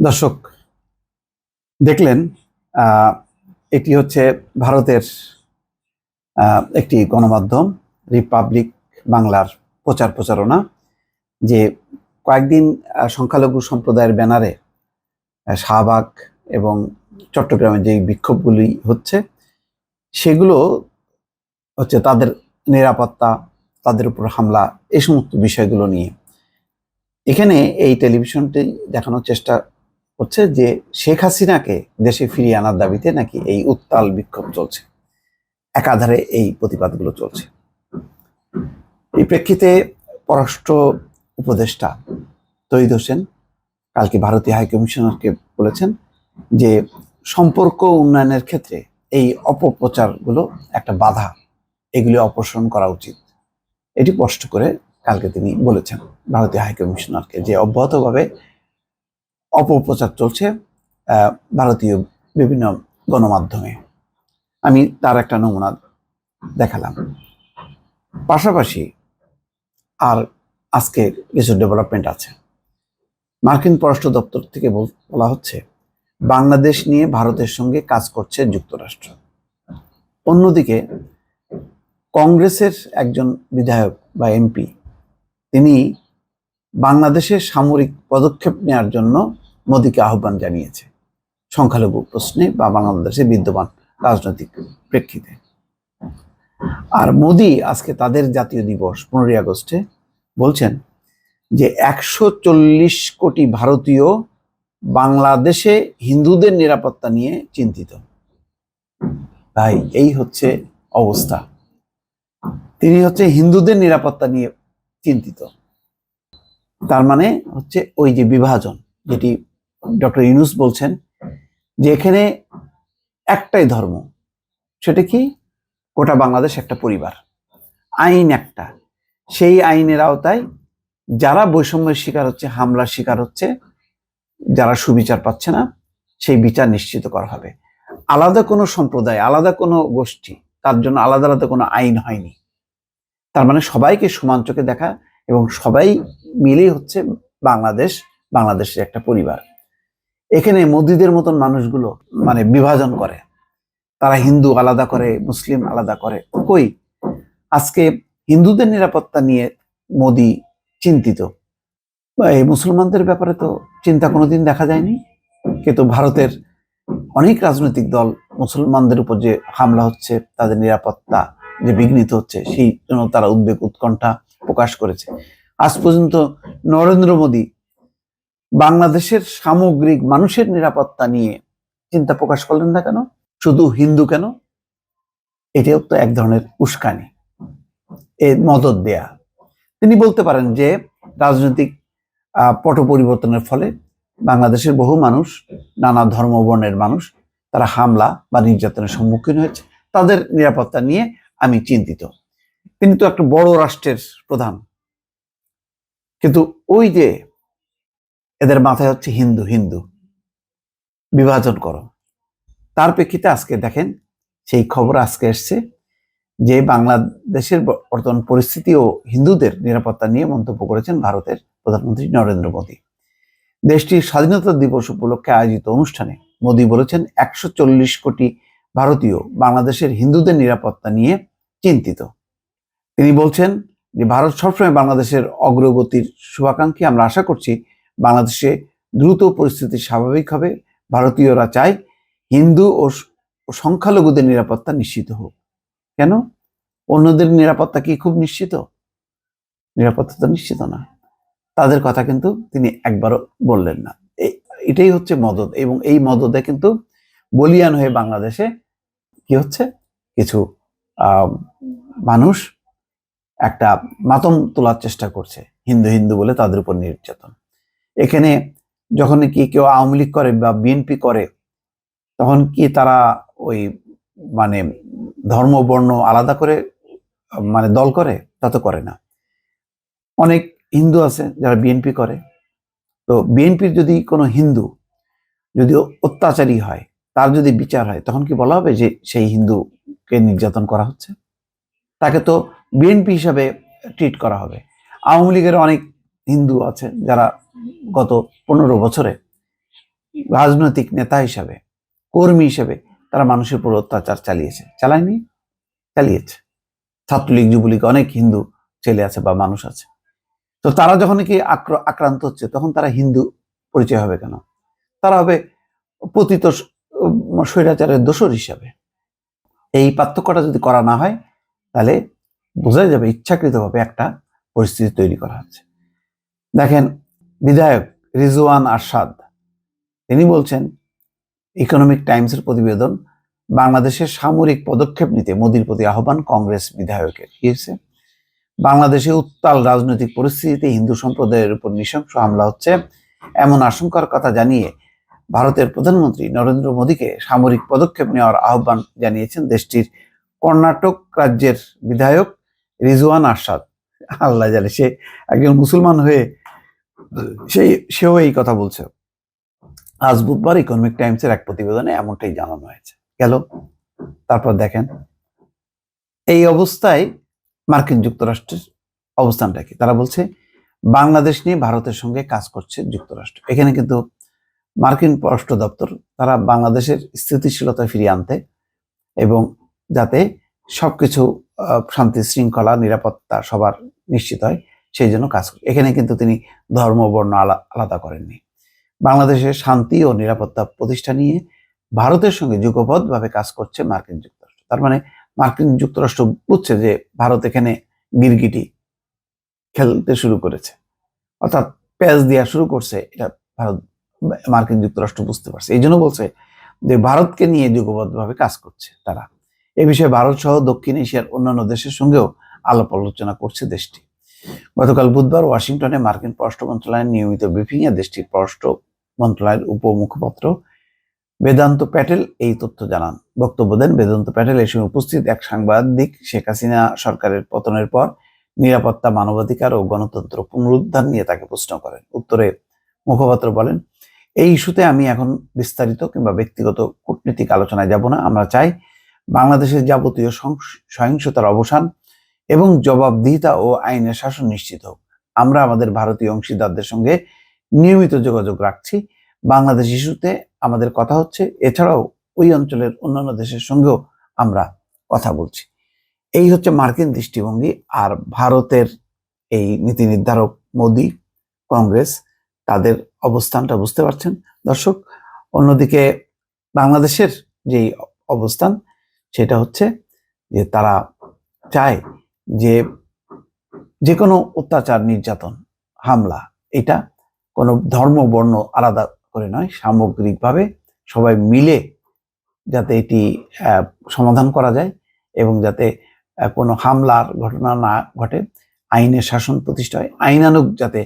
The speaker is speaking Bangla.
দর্শক, দেখলেন এটি হচ্ছে ভারতের একটি গণমাধ্যম, রিপাবলিক বাংলার প্রচার প্রচারণা, যে কয়েকদিন সংখ্যালঘু সম্প্রদায়ের ব্যানারে শাহবাগ এবং চট্টগ্রামে যে বিক্ষোভগুলি হচ্ছে, সেগুলো হচ্ছে তাদের নিরাপত্তা তাদের উপর হামলা, এই সমস্ত বিষয়গুলো নিয়ে। এখানে এই টেলিভিশনটি দেখানোর চেষ্টা হচ্ছে যে শেখ হাসিনাকে দেশে ফিরিয়ে আনার দাবিতে নাকি এই উত্তাল বিক্ষোভ চলছে। একাধারে এই প্রতিবাদগুলো চলছে। এই প্রেক্ষিতে পররাষ্ট্র উপদেষ্টা তৈদ হোসেন কালকে ভারতীয় হাইকমিশনারকে বলেছেন যে সম্পর্ক উন্নয়নের ক্ষেত্রে এই অপপ্রচারগুলো একটা বাধা। এগুলি অপসারণ করা উচিত। এটি স্পষ্ট করে কালকে তিনি বলেছেন। ভারতীয় হাইকমিশনারকে যে অব্যাহতভাবে অপপ্রচার চলছে ভারতীয় বিভিন্ন গণমাধ্যমে। আমি তার একটা নমুনা দেখালাম। পাশাপাশি আর আজকে কিছু ডেভেলপমেন্ট আছে। মার্কিন পররাষ্ট্র দপ্তর থেকে বলা হচ্ছে, বাংলাদেশ নিয়ে ভারতের সঙ্গে কাজ করছে যুক্তরাষ্ট্র। অন্যদিকে কংগ্রেসের একজন বিধায়ক বা এমপি, তিনি বাংলাদেশের সামরিক পদক্ষেপ নেওয়ার জন্য মোদীকে আহ্বান জানিয়েছে সংখ্যালঘু প্রশ্নে বা বাংলাদেশে বিদ্যমান রাজনৈতিক প্রেক্ষিতে। আর মোদী আজকে তাদের জাতীয় দিবস পনেরোই আগস্টে বলছেন যে একশো চল্লিশ কোটি ভারতীয় বাংলাদেশে হিন্দুদের নিরাপত্তা নিয়ে চিন্তিত। ভাই, এই হচ্ছে অবস্থা। তিনি হচ্ছে হিন্দুদের নিরাপত্তা নিয়ে চিন্তিত। তার মানে হচ্ছে ওই যে বিভাজন, যেটি ডক্টর ইউনুস বলছেন যে এখানে একটাই ধর্ম, সেটা কি? গোটা বাংলাদেশ একটা পরিবার। আইন একটা। সেই আইনের আওতায় যারা বৈষম্যের শিকার হচ্ছে, হামলার শিকার হচ্ছে, যারা সুবিচার পাচ্ছে না, সেই বিচার নিশ্চিত করা হবে। আলাদা কোনো সম্প্রদায়, আলাদা কোনো গোষ্ঠী, তার জন্য আলাদা আলাদা কোনো আইন হয়নি। তার মানে সবাইকে সমান চোখে দেখা এবং সবাই মিলেই হচ্ছে বাংলাদেশ, বাংলাদেশের একটা পরিবার। এখানে মোদিদের মতন মানুষগুলো মানে বিভাজন করে। তারা হিন্দু আলাদা করে, মুসলিম আলাদা করে। কই? আজকে হিন্দুদের নিরাপত্তা নিয়ে মোদি চিন্তিত। এই মুসলমানদের ব্যাপারে তো চিন্তা কোনোদিন দেখা যায়নি। কিন্তু ভারতের অনেক রাজনৈতিক দল মুসলমানদের উপর যে হামলা হচ্ছে, তাদের নিরাপত্তা যে বিঘ্নিত হচ্ছে, সেই জন্য তারা উদ্বেগ, উৎকণ্ঠা প্রকাশ করেছে। আজ পর্যন্ত নরেন্দ্র মোদী বাংলাদেশের সামগ্রিক মানুষের নিরাপত্তা নিয়ে চিন্তা প্রকাশ করলেন না কেন? শুধু হিন্দু কেন? এটাও তো এক ধরনের উস্কানি এ মদত দেয়া। তিনি বলতে পারেন যে, রাজনৈতিক পট পরিবর্তনের ফলে বাংলাদেশের বহু মানুষ, নানা ধর্ম বর্ণের মানুষ, তারা হামলা বা নির্যাতনের সম্মুখীন হয়েছে। তাদের নিরাপত্তা নিয়ে আমি চিন্তিত। তিনি তো একটা বড় রাষ্ট্রের প্রধান। কিন্তু ওই যে এদের মাথায় হচ্ছে হিন্দু হিন্দু। বিভাজন করো। তার প্রেক্ষিতে আজকে দেখেন, সেই খবর আজকে এসছে যে বাংলাদেশের বর্তমান পরিস্থিতি ও হিন্দুদের নিরাপত্তা নিয়ে মন্তব্য করেছেন ভারতের প্রধানমন্ত্রী নরেন্দ্র মোদী। দেশটির স্বাধীনতা দিবস উপলক্ষে আয়োজিত অনুষ্ঠানে মোদী বলেছেন, একশো চল্লিশ কোটি ভারতীয় বাংলাদেশের হিন্দুদের নিরাপত্তা নিয়ে চিন্তিত। তিনি বলছেন যে, ভারত সবসময় বাংলাদেশের অগ্রগতির শুভাকাঙ্ক্ষী। আমরা আশা করছি বাংলাদেশে দ্রুত পরিস্থিতি স্বাভাবিক হবে। ভারতীয়রা চায় হিন্দু ও সংখ্যালঘুদের নিরাপত্তা নিশ্চিত হোক। কেন? অন্যদের নিরাপত্তা কি খুব নিশ্চিত? নিরাপত্তা তো নিশ্চিত না। তাদের কথা কিন্তু তিনি একবারও বললেন না। এটাই হচ্ছে মদত এবং এই মদতে কিন্তু বলিয়ান হয়ে বাংলাদেশে কি হচ্ছে? কিছু মানুষ একটা মাতম তোলার চেষ্টা করছে, হিন্দু হিন্দু বলে তাদের উপর নির্যাতন। এখানে যখন কি কেউ আওয়ামী লীগ করে বা বিএনপি করে, তখন কি তারা ওই মানে ধর্ম, বর্ণ আলাদা করে মানে দল করে? তা তো করে না। অনেক হিন্দু আছে যারা বিএনপি করে। তো বিএনপির যদি কোনো হিন্দু যদি অত্যাচারী হয়, তার যদি বিচার হয়, তখন কি বলা হবে যে সেই হিন্দুকে নির্যাতন করা হচ্ছে, তাকে তো বিএনপি হিসাবে ট্রিট করা হবে। আওয়ামী লীগের অনেক হিন্দু আছে যারা গত পনেরো বছরে রাজনৈতিক নেতা হিসাবে, কর্মী হিসেবে তারা মানুষের উপর অত্যাচার চালিয়েছে। চালায়নি? চালিয়েছে। ছাত্রলীগ, যুবলীগ, অনেক হিন্দু ছেলে আছে বা মানুষ আছে। তো তারা যখন কি আক্র- আক্রান্ত হচ্ছে, তখন তারা হিন্দু পরিচয় হবে কেন? তারা হবে পতিত স্বৈরাচারের দোষর হিসাবে। এই পার্থক্যটা যদি করা না হয়, তাহলে বোঝা যাবে ইচ্ছাকৃতভাবে একটা পরিস্থিতি তৈরি করা হচ্ছে। দেখেন, বিধায়ক রিজওয়ান আরশাদ, তিনি বলছেন, ইকোনমিক টাইমসের প্রতিবেদন বাংলাদেশের সামরিক পদক্ষেপ নিতে মোদির প্রতি আহ্বান কংগ্রেস বিধায়কের। কি বাংলাদেশে উত্তাল রাজনৈতিক পরিস্থিতিতে হিন্দু সম্প্রদায়ের উপর নৃশংস হামলা হচ্ছে, এমন আশঙ্কার কথা জানিয়ে ভারতের প্রধানমন্ত্রী নরেন্দ্র মোদীকে সামরিক পদক্ষেপ নেওয়ার আহ্বান জানিয়েছেন দেশটির কর্ণাটক রাজ্যের বিধায়ক রিজওয়ান আরশাদ। আল্লাহ জানে, সে একজন মুসলমান হয়ে, সেই, সেও এই কথা বলছে। আজ বুধবার ইকোনমিক টাইমসের এক প্রতিবেদনে এমনটাই জানানো হয়েছে। গেল, তারপর দেখেন, এই অবস্থায় মার্কিন যুক্তরাষ্ট্রের অবস্থানটা কি? তারা বলছে, বাংলাদেশ নিয়ে ভারতের সঙ্গে কাজ করছে যুক্তরাষ্ট্র। এখানে কিন্তু মার্কিন পররাষ্ট্র দপ্তর তারা বাংলাদেশের স্থিতিশীলতা ফিরিয়ে আনতে এবং যাতে সবকিছু আহ, শান্তি শৃঙ্খলা নিরাপত্তা সবার নিশ্চিত হয় সেই জন্য কাজ করে। এখানে কিন্তু তিনি ধর্ম বর্ণ আলাদা করেননি। বাংলাদেশের শান্তি ও নিরাপত্তা প্রতিষ্ঠা নিয়ে ভারতের সঙ্গে যুগপথভাবে কাজ করছে মার্কিন যুক্তরাষ্ট্র। তার মানে মার্কিন যুক্তরাষ্ট্র বুঝছে যে ভারত এখানে গিরগিটি খেলতে শুরু করেছে। অর্থাৎ প্যাচ দেওয়া শুরু করছে এটা ভারত মার্কিন যুক্তরাষ্ট্র বুঝতে পারছে। এই জন্য বলছে যে ভারতকে নিয়ে যুগবদ্ধভাবে কাজ করছে তারা। এ বিষয়ে ভারত সহ দক্ষিণ এশিয়ার অন্যান্য দেশের সঙ্গেও আলাপ আলোচনা করছে দেশটি। গতকাল বুধবার ওয়াশিংটনে মার্কিন পররাষ্ট্র মন্ত্রণালয়ের নিয়মিত ব্রিফিং এ দেশটির পররাষ্ট্র মন্ত্রণালয়ের উপমুখপাত্র বেদান্ত প্যাটেল এই তথ্য জানান। বক্তব্য দেন বেদান্ত প্যাটেল এই সময় উপস্থিত এক সাংবাদিক শেখ হাসিনা সরকারের পতনের পর নিরাপত্তা, মানবাধিকার ও গণতন্ত্র পুনরুদ্ধার নিয়ে তাকে প্রশ্ন করেন। উত্তরে মুখপাত্র বলেন এই ইস্যুতে আমি এখন বিস্তারিত কিংবা ব্যক্তিগত কূটনীতিক আলোচনায় যাব না। আমরা চাই বাংলাদেশের যাবতীয় সহিংসতার অবসান এবং জবাবদিহিতা ও আইনের শাসন নিশ্চিত হোক। আমরা আমাদের ভারতীয় অংশীদারদের সঙ্গে নিয়মিত যোগাযোগ রাখছি। বাংলাদেশ ইস্যুতে আমাদের কথা হচ্ছে, এছাড়াও ওই অঞ্চলের অন্যান্য দেশের সঙ্গেও আমরা কথা বলছি। এই হচ্ছে মার্কিন দৃষ্টিভঙ্গি। আর ভারতের এই নীতি নির্ধারক মোদি, কংগ্রেস তাদের অবস্থানটা বুঝতে পারছেন। দর্শক, অন্যদিকে বাংলাদেশের যেই অবস্থান, সেটা হচ্ছে যে তারা চায় যে যে কোনো অত্যাচার, নির্যাতন, হামলা, এটা কোনো ধর্ম, বর্ণ আলাদা করে নয়, সামগ্রিকভাবে সবাই মিলে যাতে এটি সমাধান করা যায় এবং যাতে কোনো হামলার ঘটনা না ঘটে, আইনের শাসন প্রতিষ্ঠা হয় আইনানুগ যাতে